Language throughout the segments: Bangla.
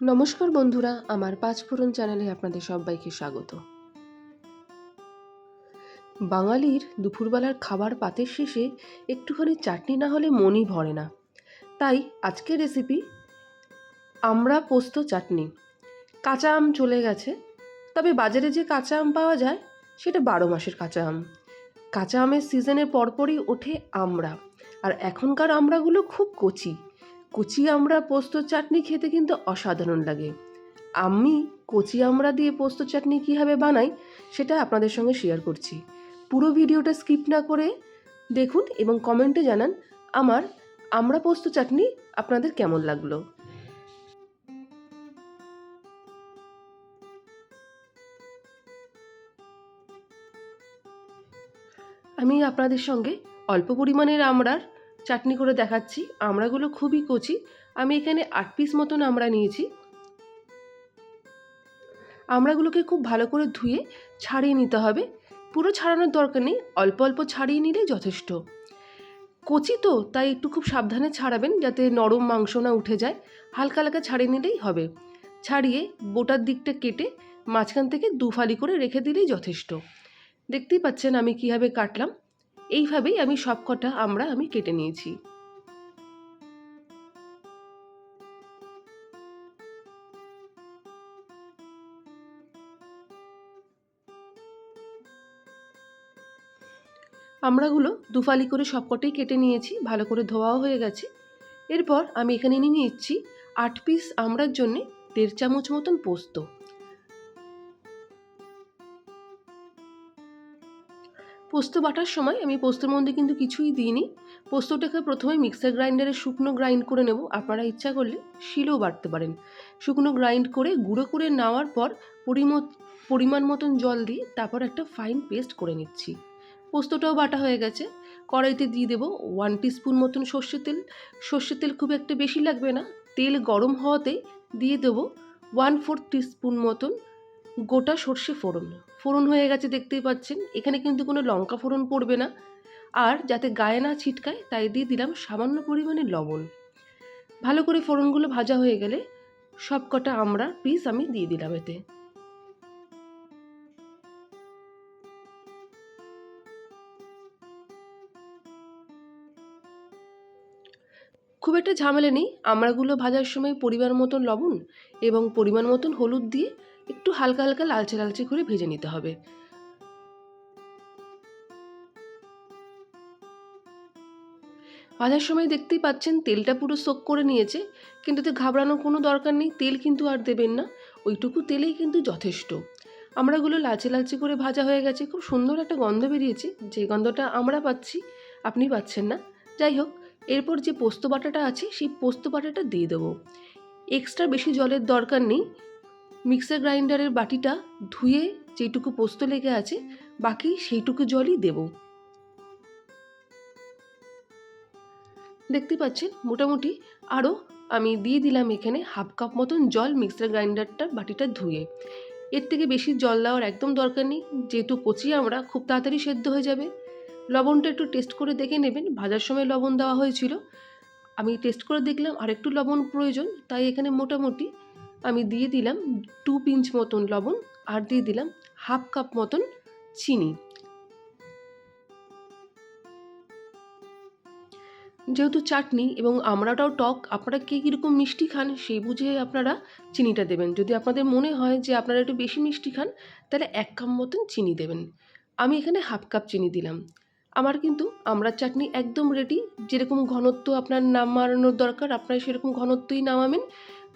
নমস্কার বন্ধুরা, আমার পাঁচফোড়ন চ্যানেলে আপনাদের সবাইকে স্বাগত। বাঙালির দুপুরবেলার খাবার পাতের শেষে একটুখানি চাটনি না হলে মনই ভরে না। তাই আজকের রেসিপি আমরা পোস্ত চাটনি। কাঁচা আম চলে গেছে, তবে বাজারে যে কাঁচা আম পাওয়া যায়, সেটা বারো মাসের কাঁচা আম। কাঁচা আমের সিজনের পরপরই ওঠে আমড়া, আর এখনকার আমরাগুলো খুব কচি। কচি আমড়া পোস্ত চাটনি খেতে কিন্তু অসাধারণ লাগে। আমি কচি আমড়া দিয়ে পোস্ত চাটনি কীভাবে বানাই, সেটা আপনাদের সঙ্গে শেয়ার করছি। পুরো ভিডিওটা স্কিপ না করে দেখুন এবং কমেন্টে জানান আমার আমড়া পোস্ত চাটনি আপনাদের কেমন লাগল। আমি আপনাদের সঙ্গে অল্প পরিমাণের আমড়ার চাটনি করে দেখাচ্ছি। আমড়াগুলো খুবই কচি। আমি এখানে আট পিস মতন আমড়া নিয়েছি। আমড়াগুলোকে খুব ভালো করে ধুয়ে ছাড়িয়ে নিতে হবে। পুরো ছাড়ানোর দরকার নেই। অল্প অল্প ছাড়িয়ে নিলেই যথেষ্ট। কচি তো, তাই একটু খুব সাবধানে ছাড়াবেন যাতে নরম মাংস না উঠে যায়। হালকা হালকা ছাড়িয়ে নিলেই হবে। ছাড়িয়ে বোটার দিকটা কেটে মাঝখান থেকে দুফালি করে রেখে দিলেই যথেষ্ট। দেখতেই পাচ্ছেন আমি কীভাবে কাটলাম। এইভাবেই আমি সব কটা আমরা আমি কেটে নিয়েছি। আমড়াগুলো দুফালি করে সবকটাই কেটে নিয়েছি, ভালো করে ধোয়াও হয়ে গেছে। এরপর আমি এখানে নিয়ে নিচ্ছি আট পিস আমড়ার জন্যে দেড় চামচ মতন পোস্ত। পোস্ত বাটার সময় আমি পোস্তর মধ্যে কিন্তু কিছুই দিইনি। পোস্তটাকে প্রথমে মিক্সার গ্রাইন্ডারে শুকনো গ্রাইন্ড করে নেব। আপনারা ইচ্ছা করলে শিলেও বাটতে পারেন। শুকনো গ্রাইন্ড করে গুঁড়ো করে নেওয়ার পর পরিমাণ মতন জল দিয়ে তারপর একটা ফাইন পেস্ট করে নিচ্ছি। পোস্তটাও বাটা হয়ে গেছে। কড়াইতে দিয়ে দেবো ওয়ান টিস্পুন মতন সর্ষের তেল। সর্ষের তেল খুব একটা বেশি লাগবে না। তেল গরম হওয়াতে দিয়ে দেবো ওয়ান ফোর্থ টিস্পুন মতন গোটা সর্ষে ফোড়ন। ফোড়ন হয়ে গেছে দেখতেই পাচ্ছেন। এখানে কিন্তু কোনো লঙ্কা ফোড়ন পড়বে না। আর যাতে গায়ে না ছিটকায়, তাই দিয়ে দিলাম সামান্য পরিমাণে লবণ। ভালো করে ফোড়নগুলো ভাজা হয়ে গেলে সব কটা আমরা পিস আমি দিয়ে দিলাম এতে। খুব একটা ঝামেলা নেই। আমড়াগুলো ভাজার সময় পরিমাণ মতন লবণ এবং পরিমাণ মতন হলুদ দিয়ে একটু হালকা হালকা লালচে লালচে করে ভেজে নিতে হবে। ভাজার সময় দেখতেই পাচ্ছেন তেলটা পুরো সোক করে নিয়েছে, কিন্তু তো ঘাবড়ানোর কোনো দরকার নেই, তেল কিন্তু আর দেবেন না, ওইটুকু তেলেই কিন্তু যথেষ্ট। আমরাগুলো লালচে লালচে করে ভাজা হয়ে গেছে, খুব সুন্দর একটা গন্ধ বেরিয়েছে, যে গন্ধটা আমরা পাচ্ছি, আপনি পাচ্ছেন না। যাই হোক, এরপর যে পোস্ত বাটাটা আছে, সেই পোস্ত বাটাটা দিয়ে দেবো। এক্সট্রা বেশি জলের দরকার নেই মিক্সার গ্রাইন্ডারের বাটিটা ধুয়ে যেটুকু পোস্ত লেগে আছে, বাকি সেইটুকু জলই দেব। দেখতে পাচ্ছেন, মোটামুটি আরও আমি দিয়ে দিলাম এখানে হাফ কাপ মতন জল মিক্সার গ্রাইন্ডারটা বাটিটা ধুয়ে। এর থেকে বেশি জল দেওয়ার একদম দরকার নেই, যেহেতু কচি আমরা খুব তাড়াতাড়ি সেদ্ধ হয়ে যাবে। লবণটা একটু টেস্ট করে দেখে নেবেন, ভাজার সময় লবণ দেওয়া হয়েছিল। আমি টেস্ট করে দেখলাম আর একটু লবণ প্রয়োজন, তাই এখানে মোটামুটি আমি দিয়ে দিলাম টু পিঞ্চ মতন লবণ আর দিয়ে দিলাম হাফ কাপ মতন চিনি। যেহেতু চাটনি এবং আমরাটাও টক, আপনারা কে কীরকম মিষ্টি খান সেই বুঝে আপনারা চিনিটা দেবেন। যদি আপনাদের মনে হয় যে আপনারা একটু বেশি মিষ্টি খান, তাহলে এক কাপ মতন চিনি দেবেন। আমি এখানে হাফ কাপ চিনি দিলাম। আমার কিন্তু আমরা চাটনি একদম রেডি যেরকম ঘনত্ব আপনার নাম মারানোর দরকার, আপনারা সেরকম ঘনত্বই নামাবেন।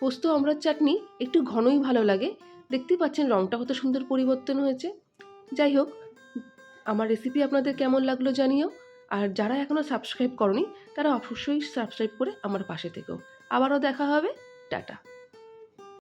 পোস্ত আমড়ার চাটনি একটু ঘনই ভালো লাগে। দেখতেই পাচ্ছেন রঙটা কত সুন্দর পরিবর্তন হয়েছে। যাই হোক, আমার রেসিপি আপনাদের কেমন লাগল জানিও। আর যারা এখনও সাবস্ক্রাইব করনি, তারা অবশ্যই সাবস্ক্রাইব করে আমার পাশে থেকেও আবারও দেখা হবে। টাটা।